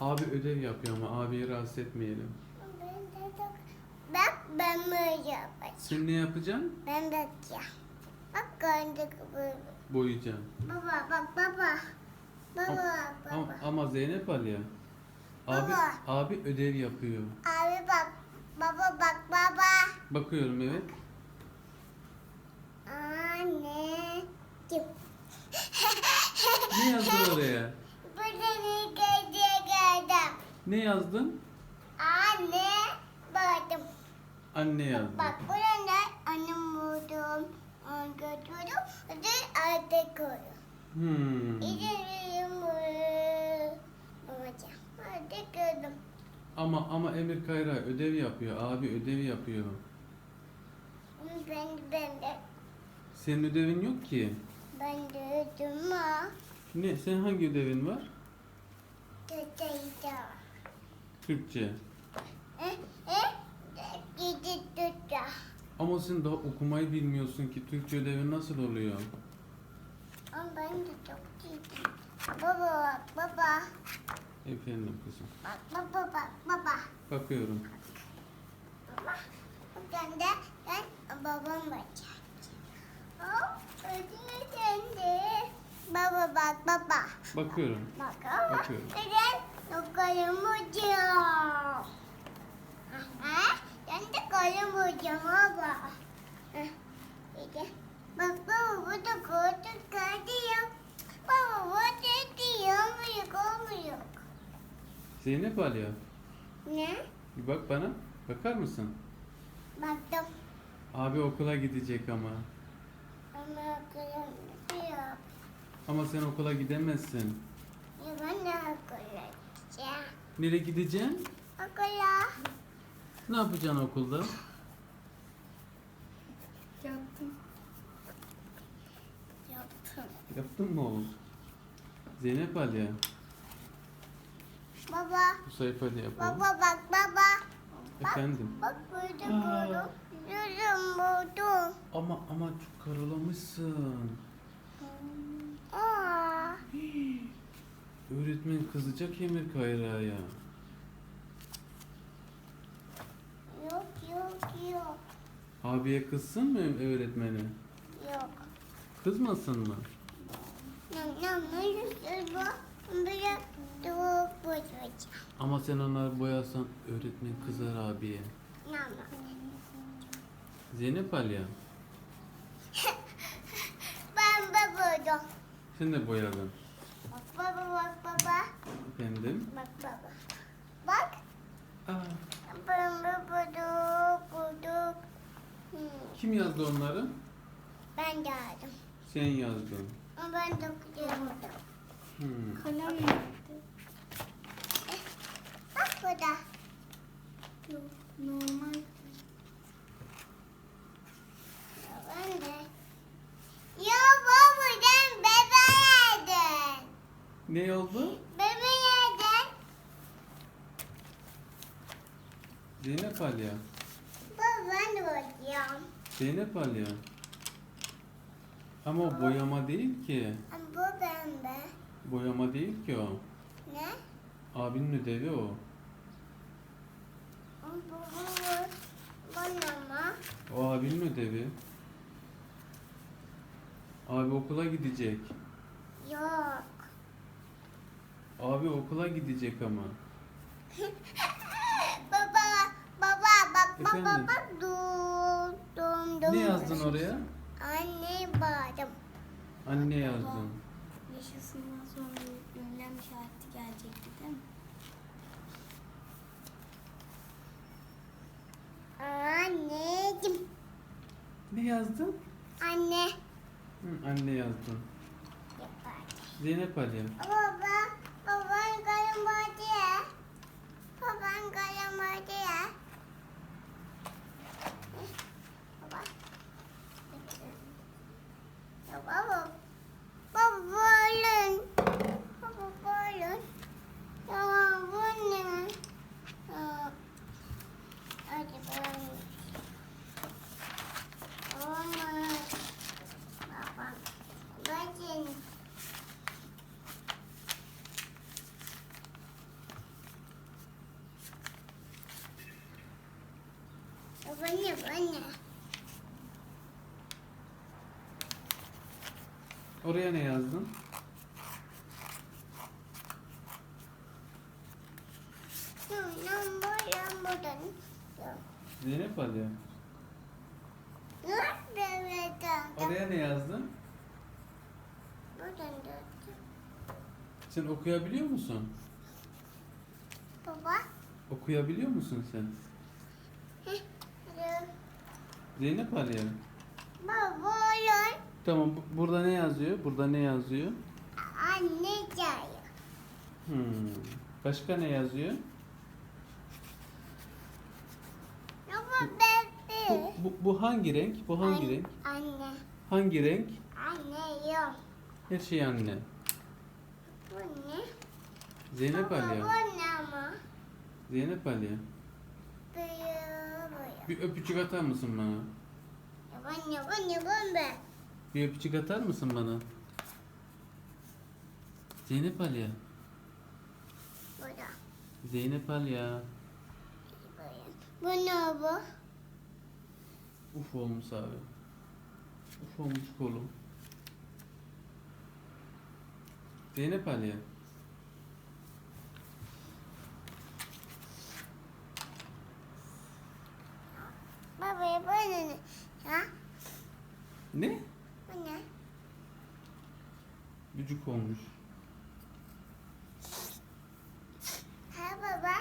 Abi ödev yapıyor ama abiyi rahatsız etmeyelim. Ben de. Bak ben böyle yapacağım. Sen ne yapacaksın? Ben de yapacağım. Bak gördük böyle. Boyayacaksın. Baba bak baba. Baba Ama, baba. ama Zeynep Ali ya. Abi, Baba. abi ödev yapıyor. Abi bak. Baba bak baba. Bakıyorum evet. Anne. Ne yazdın oraya? Ne yazdın? Anne. Baktım. Anne yazdın. Bak burada annem buldum. Onu götürdüm. Hadi artık koydum. Hmm. İzledim bunu. Babacığım. Gördüm. Ama ama Emir Kayra ödev yapıyor. Abi ödev yapıyor. Ben ben de Senin ödevin yok ki. ben de ödüm ha. Ne? Sen hangi ödevin var? Tutayım. Türkçe. Ama sen daha okumayı bilmiyorsun ki Türkçe ödevin nasıl oluyor? Ama ben de çok gidi. Baba bak baba. Efendim kızım. Bak baba bak baba. Bakıyorum. Baba. Ben de ben babam bakacak. Hop. Ödümü döndü. Baba bak baba. Bakıyorum. Bak ama Bakıyorum. neden yukarı vuracağım? Aha, ben de kalem vuracağım baba. Baba burada koltuk kaydı yok. Baba burada mu olmuyor. Zeynep Ali ya. Ne? Bir bak bana. Bakar mısın? Baktım. Abi okula gidecek ama. Ama kalem yok. Ama sen okula gidemezsin. Ya ben de okula gideceğim. Nereye gideceksin? Okula. Ne yapacaksın okulda? Yaptım. Yaptım. Yaptın mı oğlum? Zeynep Ali ya. Baba. Bu sayfada yapalım. Baba bak baba. Efendim. Bak burada Aa. buldum. Buldum. Ama ama çok karalamışsın. Aa. Öğretmen kızacak Emir Kayra'ya. Yok yok yok. Abiye kızsın mı öğretmeni? Yok. Kızmasın mı? Ama sen onları boyasan öğretmen kızar abiye. Zeynep Ali ya. Ben de buldum. Sen de boyadın. Bak baba bak baba. Efendim? Bak baba. Bak. Aa. Hmm. kim yazdı onları? Ben de aldım. Sen yazdın. Ama ben de okuyamadım. Hmm. Kalem nerede? Bak burada. Yok, normal. Ya ben de. Ya baba sen bebe yedin. Ne oldu? Bebe yedin. Zeynep Ali ya. Baba ben de bakıyorum. Zeynep Ali ya. Ama o boyama değil ki. Ama bu pembe. Boyama değil ki o. Ne? Abinin ödevi o. Ama bu bu bana mı? O abinin ödevi. Abi okula gidecek. Yok. Abi okula gidecek ama. baba, baba bak baba Efendim? bak dur dur dur. Ne yazdın oraya? Anne bağırdım. Anne yazdın. Yaşasından sonra ünlem işareti gelecekti değil mi? Anneciğim. Ne yazdın? Anne. Hı, anne yazdın. Zeynep Ali. Baba, baban kalem vardı ya. Baban kalem vardı ya. Baba. Ya baba. Baba balon. Baba balon. Ya bu ne? Ya. Hadi balon. Olmaz. Baba. Bakın. Anne. Oraya ne yazdın? Zeynep Ali. Oraya ne yazdın? Sen okuyabiliyor musun? Baba. Okuyabiliyor musun sen? Zeynep Ali. Baba oğlum. Tamam bu- burada ne yazıyor? Burada ne yazıyor? Anne çayı. Hmm. Başka ne yazıyor? Baba Bu, bebe. bu, bu hangi renk? Bu hangi renk? Anne. Hangi renk? Anne yok. Her şey anne. Bu ne? Zeynep Baba Ali. bu ne ama? Zeynep Ali. Büyüyor büyüyor. Bir öpücük atar mısın bana? Bu ne bu ne? Bir öpücük atar mısın bana? Zeynep Ali. Bu da. Zeynep Ali ya. Bu ne bu? Uf olmuş abi. Uf olmuş kolum. Zeynep Ali. Baba bu ne? Ha? Ne? Bu ne? Bücük olmuş. Ha baba.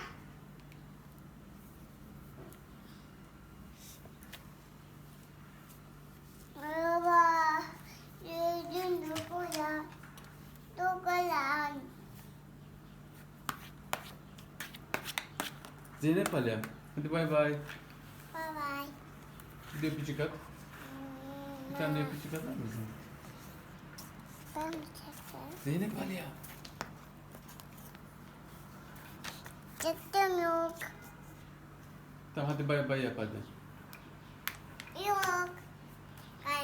Baba. Yüzün dokula. Dokulan. Zeynep Ali. Hadi bay bay. Bye bye. Bir de öpücük at. Bir tane de öpücük atar mısın? Ben çekeceğim? Zeynep Ali ya. Çektim yok. Tamam hadi bay bay yap hadi. Yok.